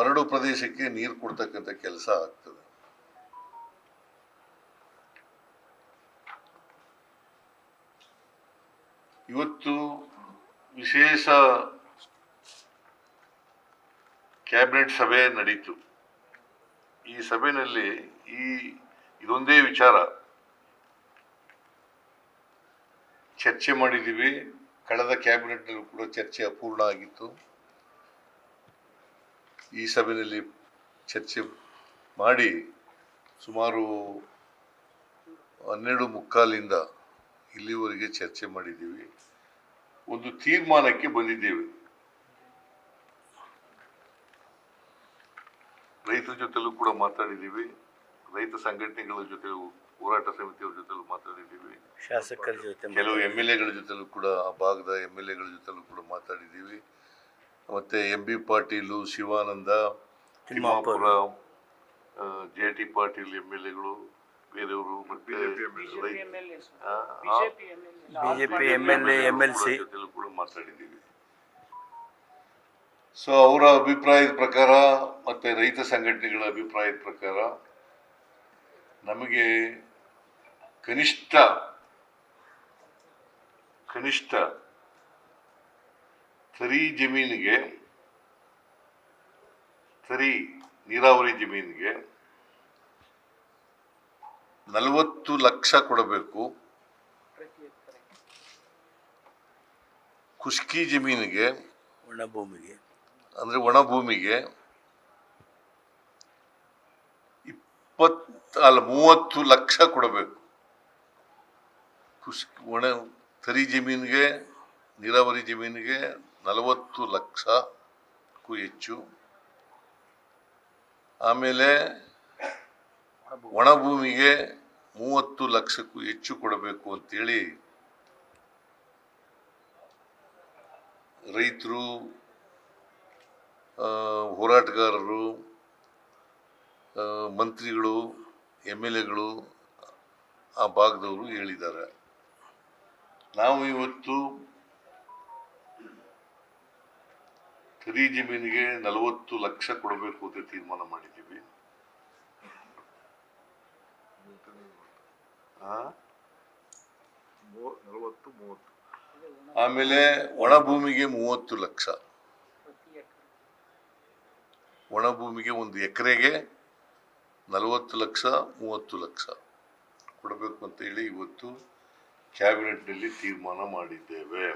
ಬರಡು ಪ್ರದೇಶಕ್ಕೆ ನೀರು ಕೊಡ್ತಕ್ಕಂಥ ಕೆಲಸ ಆಗ್ತದೆ. ಇವತ್ತು ವಿಶೇಷ ಕ್ಯಾಬಿನೆಟ್ ಸಭೆ ನಡೀತು. ಈ ಸಭೆಯಲ್ಲಿ ಈ ಇದೊಂದೇ ವಿಚಾರ. ಚರ್ಚೆ ಮಾಡಿದ್ದೀವಿ. ಕಳೆದ ಕ್ಯಾಬಿನೆಟ್ನಲ್ಲೂ ಕೂಡ ಚರ್ಚೆ ಅಪೂರ್ಣ ಆಗಿತ್ತು. ಈ ಸಭೆಯಲ್ಲಿ ಚರ್ಚೆ ಮಾಡಿ ಸುಮಾರು ಹನ್ನೆರಡು ಮುಕ್ಕಾಲಿಂದ ಇಲ್ಲಿವರೆಗೆ ಚರ್ಚೆ ಮಾಡಿದ್ದೀವಿ. ಒಂದು ತೀರ್ಮಾನಕ್ಕೆ ಬಂದಿದ್ದೇವೆ. ರೈತರ ಜೊತೆಲೂ ಕೂಡ ಮಾತಾಡಿದ್ದೀವಿ. ರೈತ ಸಂಘಟನೆಗಳ ಜೊತೆ ಹೋರಾಟ ಸಮಿತಿಯವರ ಜೊತೆಲೂ ಮಾತಾಡಿದ್ದೀವಿ. ಶಾಸಕರ ಜೊತೆ ಕೆಲವು ಎಂ ಎಲ್ ಎಗಳ ಜೊತೆಲೂ ಕೂಡ ಆ ಭಾಗದ ಎಂ ಎಲ್ ಎಗಳ ಜೊತೆಲೂ ಕೂಡ ಮಾತಾಡಿದ್ದೀವಿ. ಮತ್ತೆ M B Patil Shivananda Timmapura. J T Patil M L ಎಗಳು ಬೇರೆಯವರು BJP M L A M L C ಕೂಡ ಮಾತಾಡಿದ್ದೀವಿ. ಸೊ ಅವರ ಅಭಿಪ್ರಾಯದ ಪ್ರಕಾರ ಮತ್ತೆ ರೈತ ಸಂಘಟನೆಗಳ ಅಭಿಪ್ರಾಯದ ಪ್ರಕಾರ ನಮಗೆ ಕನಿಷ್ಠ ಕನಿಷ್ಠ ತರಿ ಜಮೀನಿಗೆ ತರಿ ನೀರಾವರಿ ಜಮೀನಿಗೆ ನಲವತ್ತು ಲಕ್ಷ ಕೊಡಬೇಕು. ಖುಷ್ಕಿ ಜಮೀನಿಗೆ ಒಣ ಭೂಮಿಗೆ. ಅಂದ್ರೆ ಒಣ ಭೂಮಿಗೆ ಇಪ್ಪತ್ ಅಲ್ಲ ಮೂವತ್ತು ಲಕ್ಷ ಕೊಡಬೇಕು. ಖುಷ್ ಒಣ ತರಿ ಜಮೀನಿಗೆ ನೀರಾವರಿ ಜಮೀನಿಗೆ ನಲವತ್ತು ಲಕ್ಷಕ್ಕೂ ಹೆಚ್ಚು. ಆಮೇಲೆ ಒಣಭೂಮಿಗೆ ಮೂವತ್ತು ಲಕ್ಷಕ್ಕೂ ಹೆಚ್ಚು ಕೊಡಬೇಕು ಅಂತೇಳಿ ರೈತರು ಹೋರಾಟಗಾರರು ಮಂತ್ರಿಗಳು, ಎಂ ಎಲ್ ಎಗಳು ಆ ಭಾಗದವರು ಹೇಳಿದ್ದಾರೆ. ನಾವು ಇವತ್ತು ಕರಿ ಜಮೀನಿಗೆ ನಲವತ್ತು ಲಕ್ಷ ಕೊಡಬೇಕು ಅಂತ ತೀರ್ಮಾನ ಮಾಡಿದ್ದೀವಿ. ಆಮೇಲೆ ಒಣ ಭೂಮಿಗೆ ಮೂವತ್ತು ಲಕ್ಷ. ಒಣ ಭೂಮಿಗೆ ಒಂದು ಎಕರೆಗೆ ನಲವತ್ತು ಲಕ್ಷ, ಮೂವತ್ತು ಲಕ್ಷ ಕೊಡಬೇಕು ಅಂತ ಹೇಳಿ ಇವತ್ತು ಕ್ಯಾಬಿನೆಟ್ನಲ್ಲಿ ತೀರ್ಮಾನ ಮಾಡಿದ್ದೇವೆ.